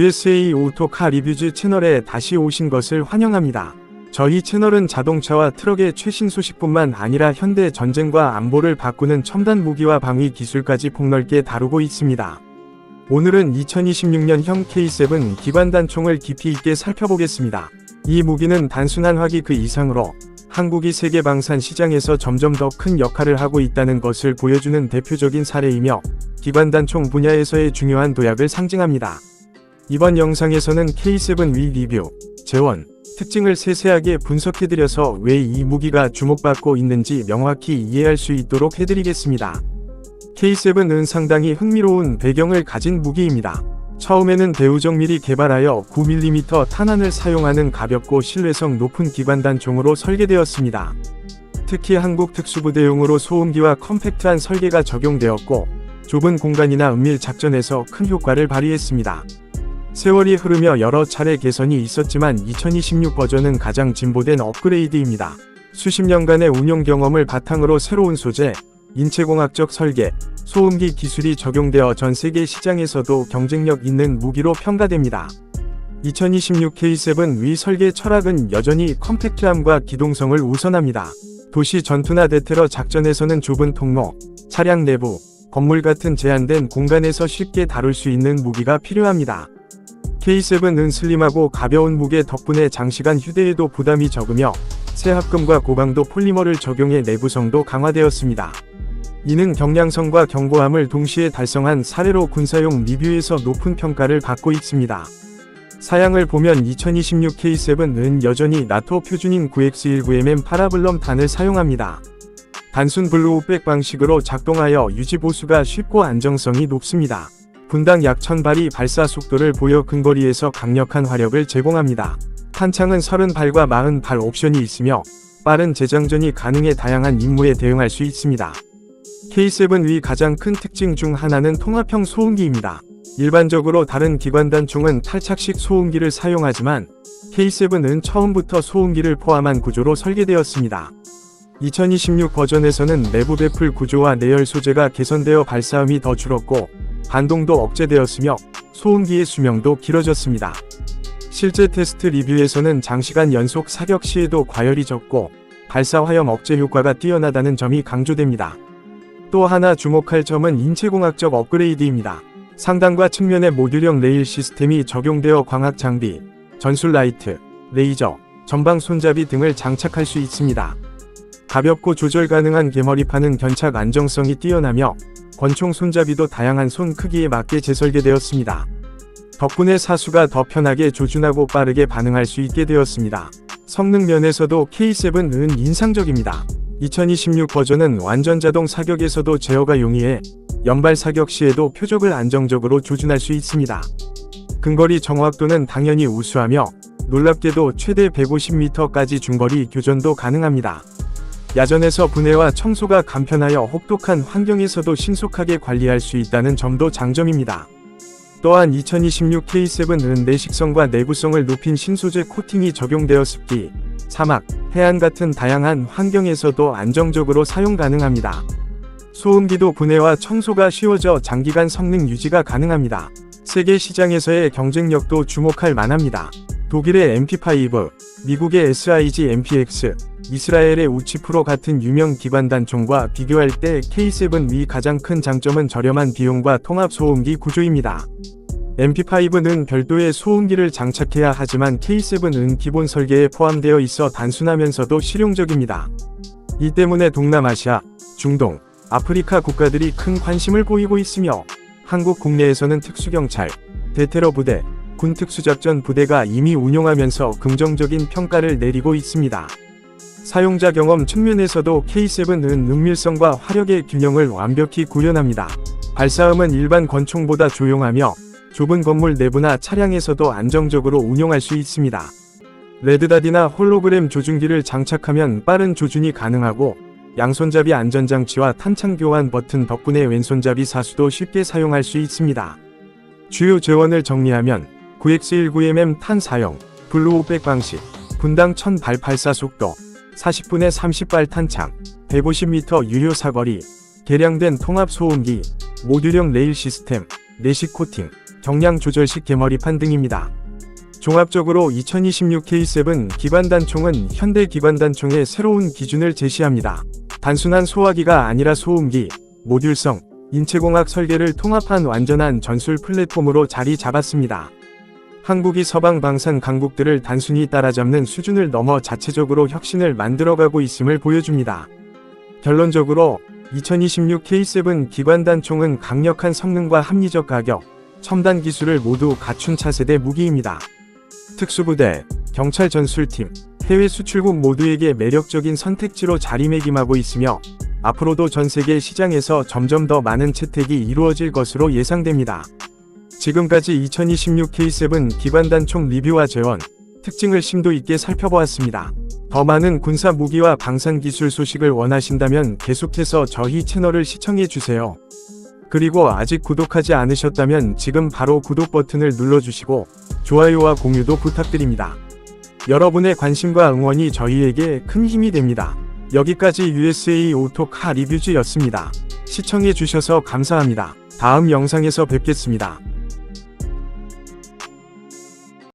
USA 오토카 리뷰즈 채널에 다시 오신 것을 환영합니다. 저희 채널은 자동차와 트럭의 최신 소식뿐만 아니라 현대 전쟁과 안보를 바꾸는 첨단 무기와 방위 기술까지 폭넓게 다루고 있습니다. 오늘은 2026년형 K7 기관 단총을 깊이 있게 살펴보겠습니다. 이 무기는 단순한 화기 그 이상으로 한국이 세계 방산 시장에서 점점 더 큰 역할을 하고 있다는 것을 보여주는 대표적인 사례이며 기관 단총 분야에서의 중요한 도약을 상징합니다. 이번 영상에서는 K7 위 리뷰, 재원, 특징을 세세하게 분석해드려서 왜 이 무기가 주목받고 있는지 명확히 이해할 수 있도록 해드리겠습니다. K7은 상당히 흥미로운 배경을 가진 무기입니다. 처음에는 대우정밀이 개발하여 9mm 탄환을 사용하는 가볍고 신뢰성 높은 기관단총으로 설계되었습니다. 특히 한국 특수부대용으로 소음기와 컴팩트한 설계가 적용되었고 좁은 공간이나 은밀 작전에서 큰 효과를 발휘했습니다. 세월이 흐르며 여러 차례 개선이 있었지만 2026 버전은 가장 진보된 업그레이드입니다. 수십 년간의 운용 경험을 바탕으로 새로운 소재, 인체공학적 설계, 소음기 기술이 적용되어 전 세계 시장에서도 경쟁력 있는 무기로 평가됩니다. 2026 K7 위 설계 철학은 여전히 컴팩트함과 기동성을 우선합니다. 도시 전투나 대테러 작전에서는 좁은 통로, 차량 내부, 건물 같은 제한된 공간에서 쉽게 다룰 수 있는 무기가 필요합니다. K7은 슬림하고 가벼운 무게 덕분에 장시간 휴대에도 부담이 적으며 새 합금과 고강도 폴리머를 적용해 내구성도 강화되었습니다. 이는 경량성과 견고함을 동시에 달성한 사례로 군사용 리뷰에서 높은 평가를 받고 있습니다. 사양을 보면 2026 K7은 여전히 나토 표준인 9X19mm 파라블럼 탄을 사용합니다. 단순 블루오백 방식으로 작동하여 유지 보수가 쉽고 안정성이 높습니다. 분당 약 1000발이 발사 속도를 보여 근거리에서 강력한 화력을 제공합니다. 탄창은 30발과 40발 옵션이 있으며 빠른 재장전이 가능해 다양한 임무에 대응할 수 있습니다. K7 위 가장 큰 특징 중 하나는 통합형 소음기입니다. 일반적으로 다른 기관단총은 탈착식 소음기를 사용하지만 K7은 처음부터 소음기를 포함한 구조로 설계되었습니다. 2026 버전에서는 내부 배풀 구조와 내열 소재가 개선되어 발사음이 더 줄었고 반동도 억제되었으며 소음기의 수명도 길어졌습니다. 실제 테스트 리뷰에서는 장시간 연속 사격 시에도 과열이 적고 발사 화염 억제 효과가 뛰어나다는 점이 강조됩니다. 또 하나 주목할 점은 인체공학적 업그레이드입니다. 상단과 측면에 모듈형 레일 시스템이 적용되어 광학 장비, 전술 라이트, 레이저, 전방 손잡이 등을 장착할 수 있습니다. 가볍고 조절 가능한 개머리판은 견착 안정성이 뛰어나며 권총 손잡이도 다양한 손 크기에 맞게 재설계되었습니다. 덕분에 사수가 더 편하게 조준하고 빠르게 반응할 수 있게 되었습니다. 성능 면에서도 K7은 인상적입니다. 2026 버전은 완전 자동 사격에서도 제어가 용이해 연발 사격 시에도 표적을 안정적으로 조준할 수 있습니다. 근거리 정확도는 당연히 우수하며 놀랍게도 최대 150m까지 중거리 교전도 가능합니다. 야전에서 분해와 청소가 간편하여 혹독한 환경에서도 신속하게 관리할 수 있다는 점도 장점입니다. 또한 2026 K7은 내식성과 내구성을 높인 신소재 코팅이 적용되어 습기, 사막, 해안 같은 다양한 환경에서도 안정적으로 사용 가능합니다. 소음기도 분해와 청소가 쉬워져 장기간 성능 유지가 가능합니다. 세계 시장에서의 경쟁력도 주목할 만합니다. 독일의 MP5, 미국의 SIG MPX, 이스라엘의 우치프로 같은 유명 기관 단총과 비교할 때 K7 위 가장 큰 장점은 저렴한 비용과 통합 소음기 구조입니다. MP5는 별도의 소음기를 장착해야 하지만 K7은 기본 설계에 포함되어 있어 단순하면서도 실용적입니다. 이 때문에 동남아시아, 중동, 아프리카 국가들이 큰 관심을 보이고 있으며 한국 국내에서는 특수경찰, 대테러 부대, 군 특수작전 부대가 이미 운용하면서 긍정적인 평가를 내리고 있습니다. 사용자 경험 측면에서도 K7은 은밀성과 화력의 균형을 완벽히 구현합니다. 발사음은 일반 권총보다 조용하며 좁은 건물 내부나 차량에서도 안정적으로 운용할 수 있습니다. 레드닷이나 홀로그램 조준기를 장착하면 빠른 조준이 가능하고 양손잡이 안전장치와 탄창 교환 버튼 덕분에 왼손잡이 사수도 쉽게 사용할 수 있습니다. 주요 재원을 정리하면 9X19mm 탄 사용, 블루오백 방식, 분당 1000발 발사 속도, 40분에 30발 탄창, 150m 유효 사거리, 개량된 통합 소음기, 모듈형 레일 시스템, 내식 코팅, 경량 조절식 개머리판 등입니다. 종합적으로 2026 K7 기관단총은 현대 기관단총의 새로운 기준을 제시합니다. 단순한 소화기가 아니라 소음기, 모듈성, 인체공학 설계를 통합한 완전한 전술 플랫폼으로 자리 잡았습니다. 한국이 서방 방산 강국들을 단순히 따라잡는 수준을 넘어 자체적으로 혁신을 만들어가고 있음을 보여줍니다. 결론적으로 2026 K7 기관단총은 강력한 성능과 합리적 가격, 첨단 기술을 모두 갖춘 차세대 무기입니다. 특수부대, 경찰 전술팀, 해외 수출국 모두에게 매력적인 선택지로 자리매김하고 있으며 앞으로도 전 세계 시장에서 점점 더 많은 채택이 이루어질 것으로 예상됩니다. 지금까지 2026 K7 기관단총 리뷰와 재원, 특징을 심도 있게 살펴보았습니다. 더 많은 군사 무기와 방산 기술 소식을 원하신다면 계속해서 저희 채널을 시청해주세요. 그리고 아직 구독하지 않으셨다면 지금 바로 구독 버튼을 눌러주시고 좋아요와 공유도 부탁드립니다. 여러분의 관심과 응원이 저희에게 큰 힘이 됩니다. 여기까지 USA 오토카 리뷰즈였습니다. 시청해주셔서 감사합니다. 다음 영상에서 뵙겠습니다.